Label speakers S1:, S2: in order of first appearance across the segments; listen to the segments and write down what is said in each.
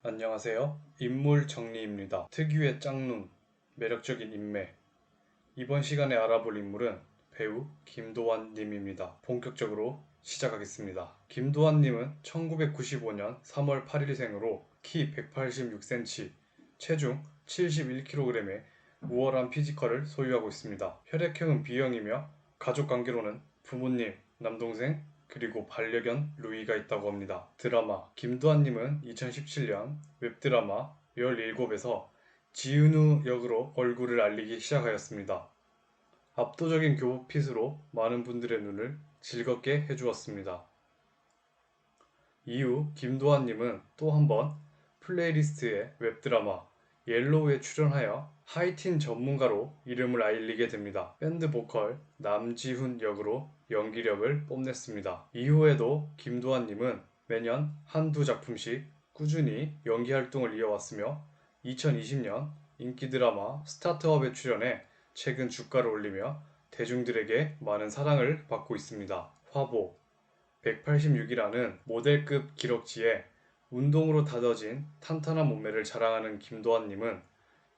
S1: 안녕하세요. 인물 정리입니다. 특유의 짝눈, 매력적인 인매. 이번 시간에 알아볼 인물은 배우 김도환 님입니다. 본격적으로 시작하겠습니다. 김도환 님은 1995년 3월 8일생으로 키 186cm, 체중 71kg의 우월한 피지컬을 소유하고 있습니다. 혈액형은 B형이며 가족 관계로는 부모님, 남동생, 그리고 반려견 루이가 있다고 합니다. 드라마 김도환님은 2017년 웹드라마 17에서 지은우 역으로 얼굴을 알리기 시작하였습니다. 압도적인 교복핏으로 많은 분들의 눈을 즐겁게 해주었습니다. 이후 김도환님은 또 한 번 플레이리스트의 웹드라마 옐로우에 출연하여 하이틴 전문가로 이름을 알리게 됩니다. 밴드 보컬 남지훈 역으로 연기력을 뽐냈습니다. 이후에도 김도환님은 매년 한두 작품씩 꾸준히 연기 활동을 이어왔으며 2020년 인기 드라마 스타트업에 출연해 최근 주가를 올리며 대중들에게 많은 사랑을 받고 있습니다. 화보 186이라는 모델급 기록지에 운동으로 다져진 탄탄한 몸매를 자랑하는 김도환님은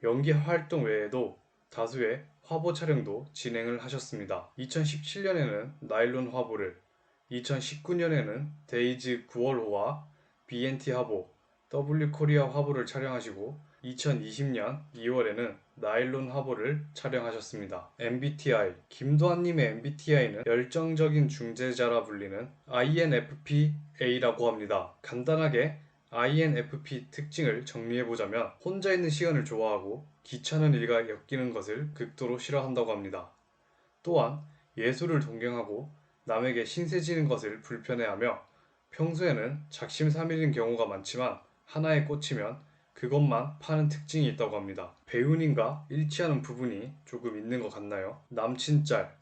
S1: 연기 활동 외에도 다수의 화보 촬영도 진행을 하셨습니다. 2017년에는 나일론 화보를, 2019년에는 데이즈 9월호와 BNT 화보, W 코리아 화보를 촬영하시고 2020년 2월에는 나일론 화보를 촬영하셨습니다. MBTI 김도환님의 MBTI는 열정적인 중재자라 불리는 INFPA라고 합니다. 간단하게 INFP 특징을 정리해보자면 혼자 있는 시간을 좋아하고 귀찮은 일과 엮이는 것을 극도로 싫어한다고 합니다. 또한 예술을 동경하고 남에게 신세지는 것을 불편해하며 평소에는 작심삼일인 경우가 많지만 하나에 꽂히면 그것만 파는 특징이 있다고 합니다. 배우님과 일치하는 부분이 조금 있는 것 같나요? 남친짤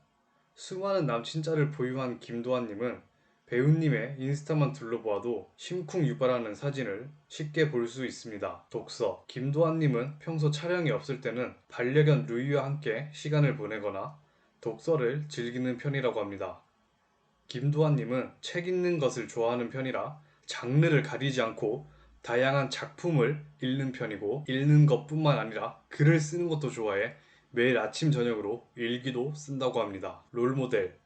S1: 수많은 남친짤을 보유한 김도환님은 배우님의 인스타만 둘러보아도 심쿵 유발하는 사진을 쉽게 볼 수 있습니다. 독서 김도환님은 평소 촬영이 없을 때는 반려견 루이와 함께 시간을 보내거나 독서를 즐기는 편이라고 합니다. 김도환님은 책 읽는 것을 좋아하는 편이라 장르를 가리지 않고 다양한 작품을 읽는 편이고 읽는 것뿐만 아니라 글을 쓰는 것도 좋아해 매일 아침 저녁으로 일기도 쓴다고 합니다. 롤모델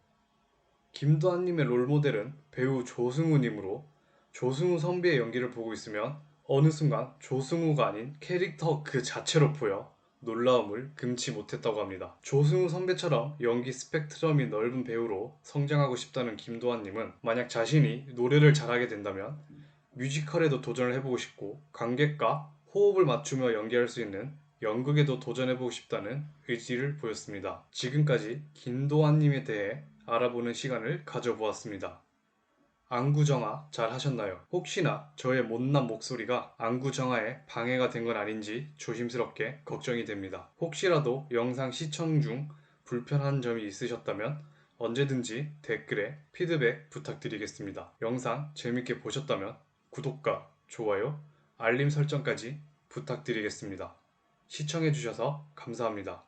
S1: 김도환님의 롤모델은 배우 조승우님으로 조승우 선배의 연기를 보고 있으면 어느 순간 조승우가 아닌 캐릭터 그 자체로 보여 놀라움을 금치 못했다고 합니다. 조승우 선배처럼 연기 스펙트럼이 넓은 배우로 성장하고 싶다는 김도환님은 만약 자신이 노래를 잘하게 된다면 뮤지컬에도 도전을 해보고 싶고 관객과 호흡을 맞추며 연기할 수 있는 연극에도 도전해보고 싶다는 의지를 보였습니다. 지금까지 김도환님에 대해 알아보는 시간을 가져보았습니다. 안구정화 잘 하셨나요? 혹시나 저의 못난 목소리가 안구정화에 방해가 된 건 아닌지 조심스럽게 걱정이 됩니다. 혹시라도 영상 시청 중 불편한 점이 있으셨다면 언제든지 댓글에 피드백 부탁드리겠습니다. 영상 재밌게 보셨다면 구독과 좋아요, 알림 설정까지 부탁드리겠습니다. 시청해주셔서 감사합니다.